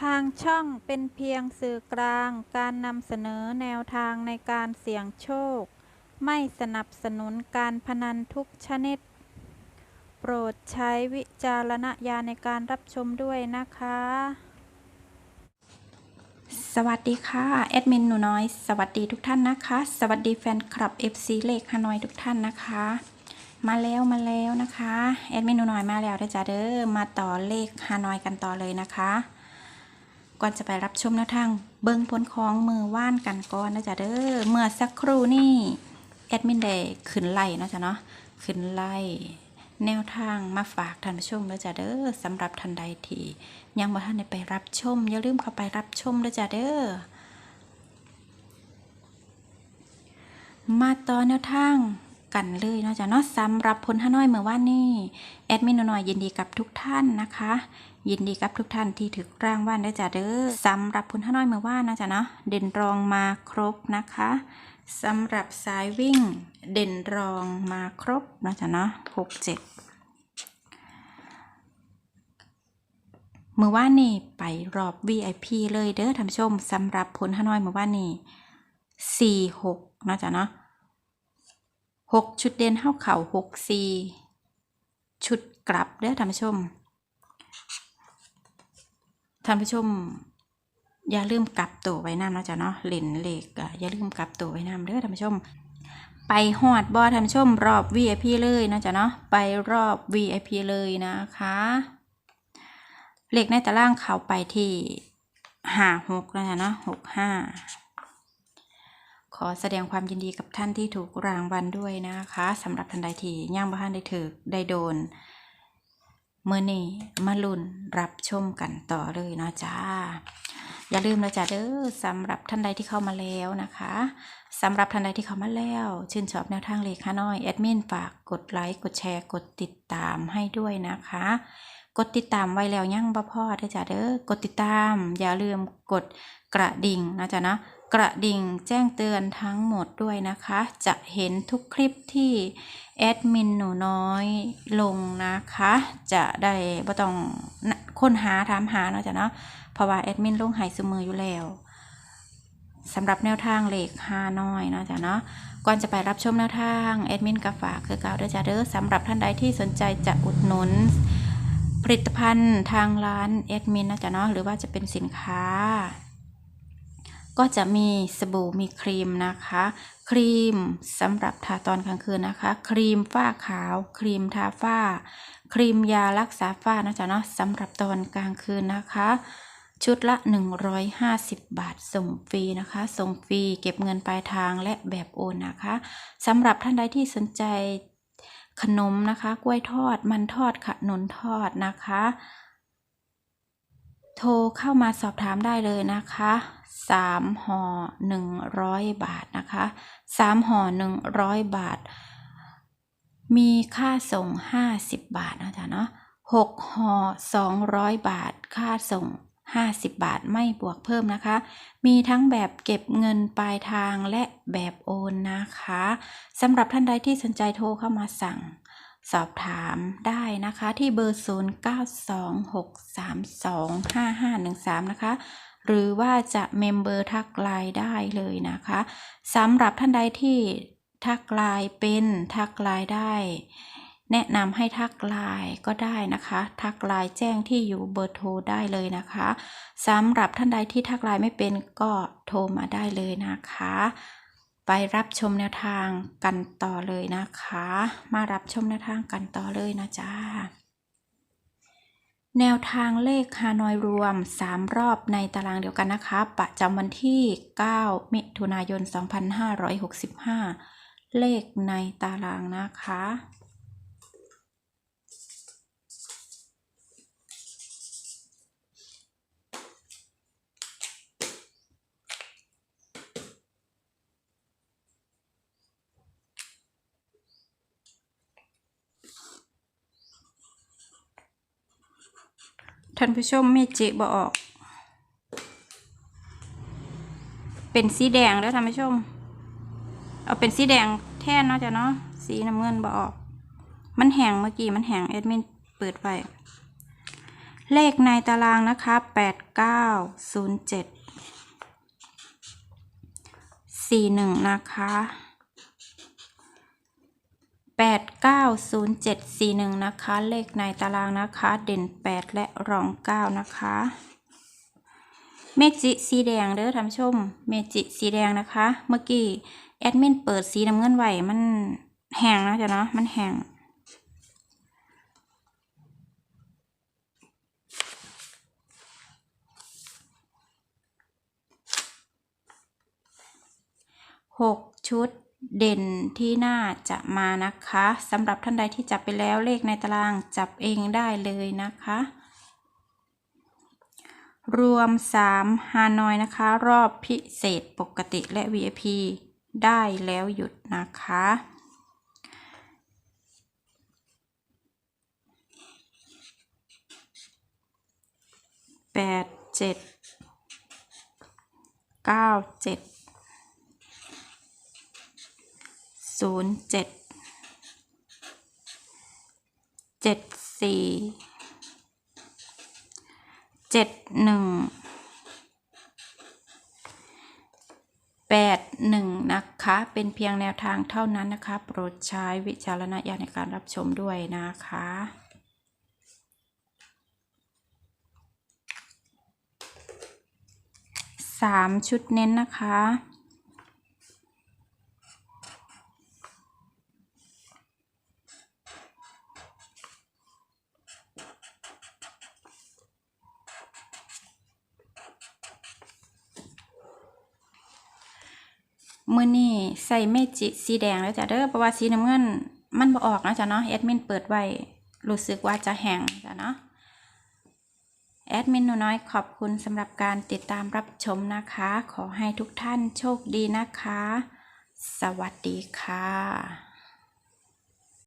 ทางช่องเป็นเพียงสื่อกลางการนำเสนอแนวทางในการเสี่ยงโชค ไม่สนับสนุนการพนันทุกชนิด โปรดใช้วิจารณญาณในการรับชมด้วยนะคะ สวัสดีค่ะแอดมินหนูน้อย สวัสดีทุกท่านนะคะ สวัสดีแฟนคลับ FC เลขฮานอยทุกท่านนะคะมาแล้วมาแล้วนะคะแอดมินหนูน้อยมาแล้วนะจ๊ะเด้อมาต่อเลขฮานอยกันต่อเลยนะคะ ก่อนจะไปรับชมแนวทาง เบิ้งพ้นของมือว่านกันก่อนนะจ๊ะเด้อเมื่อสักครู่นี่แอดมินได้ขึ้นไล่เนาะจ๊ะเนาะขึ้นไล่แนวทางมาฝากท่านผู้ชมนะจ๊ะเด้อสำหรับท่านใดที่ยังบ่ท่านได้ไปรับชม อย่าลืมเข้าไปรับชมด้วยจ้ะเด้อมาต่อแนวทาง กันเลยเนาะจ้ะเนาะสำหรับพลฮานอยเมื่อวานนี้แอดมินหน่อยยินดีกับทุกท่านนะคะ ยินดีกับทุกท่านที่ถึกร่างวัลด้จ้ะเด้อสำหรับพลฮานอยเมื่อวานนะจ้ะเนาะเด่นรองมาครบนะคะสำหรับสายวิ่งเด่นรองมาครบนะจ๊ะเนาะหกเจ็ดเมื่อวานนี้ไปรอบ VIP เลยเด้อท่านผู้ชมสำหรับผลฮานอยเมื่อวานนี้สี่หกนะจ๊ะเนาะ หกชุดเด่นเข้าเข่าหกสีชุดกลับเด้อท่านผู้ชมท่านผู้ชม อย่าลืมกลับตัวไว้น้ำนะจ๊ะเนาะเล่นเหลขอะอย่าลืมกลับตัวไว้น้ำเด้อท่านผู้ชม ไปหอดบอท่านผู้ชม รอบ VIP เลยนะจ๊ะเนาะไปรอบ VIP เลยนะคะเหลขในตารางเขาไปที่ห้าหกแล้วนะเนาะหกห้า ขอแสดงความยินดีกับท่านที่ถูกรางวัลด้วยนะคะสำหรับท่านใดที่ย่างบ้านได้ถือได้โดนเมื่อนี้มาลุ่นรับชมกันต่อเลยเนาะจ้า อย่าลืมนะจ๊ะเด้อสำหรับท่านใดที่เข้ามาแล้วนะคะสำหรับท่านใดที่เข้ามาแล้ว ชื่นชอบแนวทางเลขาน้อยแอดมินฝากกดไลค์กดแชร์กดติดตามให้ด้วยนะคะ กดติดตามไว้แล้วยังบ่พอเด้อจ้ะเด้อกดติดตาม อย่าลืมกดกระดิ่งนะจ๊ะนะ กระดิ่งแจ้งเตือนทั้งหมดด้วยนะคะ จะเห็นทุกคลิปที่แอดมินหนูน้อยลงนะคะ จะได้บ่ต้องค้นหาถามหาเนาะจ๊ะเนาะเพราะว่าแอดมินลงหายเสมออยู่แล้วสำหรับแนวทางเลขห้าน้อยเนาะจ๊ะเนาะก่อนจะไปรับชมแนวทางแอดมินกาฝากคือเก่าเด้อจ้าเด้อสำหรับท่านใดที่สนใจจะอุดหนุนผลิตภัณฑ์ทางร้านแอดมินนะจ๊ะเนาะหรือว่าจะเป็นสินค้า ก็จะมีสบู่มีครีมนะคะ ครีมสำหรับทาตอนกลางคืนนะคะ ครีมฝ้าขาว ครีมทาฝ้า ครีมยารักษาฝ้านะจ๊ะเนาะสำหรับตอนกลางคืนนะคะ ชุดละ 150 บาทส่งฟรีนะคะ ส่งฟรีเก็บเงินปลายทางและแบบโอนนะคะสำหรับท่านใดที่สนใจขนมนะคะ กล้วยทอดมันทอดขนุนทอดนะคะ โทรเข้ามาสอบถามได้เลยนะคะสามห่อหนึ่งร้อยบาทนะคะสามห่อหนึ่งร้อยบาท มีค่าส่งห้าสิบบาทนะจ๊ะเนาะหกห่อสองร้อยบาท ค่าส่งห้าสิบบาทไม่บวกเพิ่มนะคะ มีทั้งแบบเก็บเงินปลายทางและแบบโอนนะคะสำหรับท่านใดที่สนใจโทรเข้ามาสั่ง สอบถามได้นะคะที่เบอร์ 0926325513 นะคะ หรือว่าจะเมมเบอร์ทักไลน์ได้เลยนะคะสำหรับท่านใดที่ทักไลน์เป็นทักไลน์ได้ แนะนำให้ทักไลน์ก็ได้นะคะ ทักไลน์แจ้งที่อยู่เบอร์โทรได้เลยนะคะสำหรับท่านใดที่ทักไลน์ไม่เป็นก็โทรมาได้เลยนะคะ ไปรับชมแนวทางกันต่อเลยนะคะ มารับชมแนวทางกันต่อเลยนะจ๊ะแนวทางเลขฮานอยรวม 3 รอบในตารางเดียวกันนะคะ ประจำวันที่ 9 มิถุนายน 2565 เลขในตารางนะคะ ท่านผู้ชมเมจิบออก เป็นสีแดงแล้วท่านผู้ชม เอาเป็นสีแดงแทนเนาะจ้ะเนาะสีน้ำเงินบออก มันแห้งเมื่อกี้มันแห้งเอดมินเปิดไว้เลขในตารางนะคะแปดเก้าศูนย์เจ็ดสี่หนึ่งนะคะ 0741 นะคะ เลขในตารางนะคะ เด่น 8 และรอง 9 นะคะ เมจิสีแดงเด้อท่านชม เมจิสีแดงนะคะ เมื่อกี้แอดมินเปิดสีน้ำเงินไหวมันแห้งนะจ๊ะเนาะ มันแห้งหกชุด เด่นที่น่าจะมานะคะสำหรับท่านใดที่จับไปแล้วเลขในตารางจับเองได้เลยนะคะ รวม 3 ฮานอยนะคะ รอบพิเศษปกติและ VIP ได้แล้วหยุดนะคะแปดเจ็ดเก้าเจ็ด ศูนย์เจ็ดเจ็ดสี่เจ็ดหนึ่งแปดหนึ่งนะคะ เป็นเพียงแนวทางเท่านั้นนะคะ โปรดใช้วิจารณญาณในการรับชมด้วยนะคะสามชุดเน้นนะคะ มือนี่ใส่เมจิสีแดงแล้วจ้ะเด้อเพราะว่าสีน้ำเงินมันบ่ออกนะจ้ะเนาะแอดมินเปิดไว้รู้สึกว่าจะแห้งจ้ะเนาะแอดมินหนูน้อยขอบคุณสำหรับการติดตามรับชมนะคะ ขอให้ทุกท่านโชคดีนะคะ สวัสดีค่ะ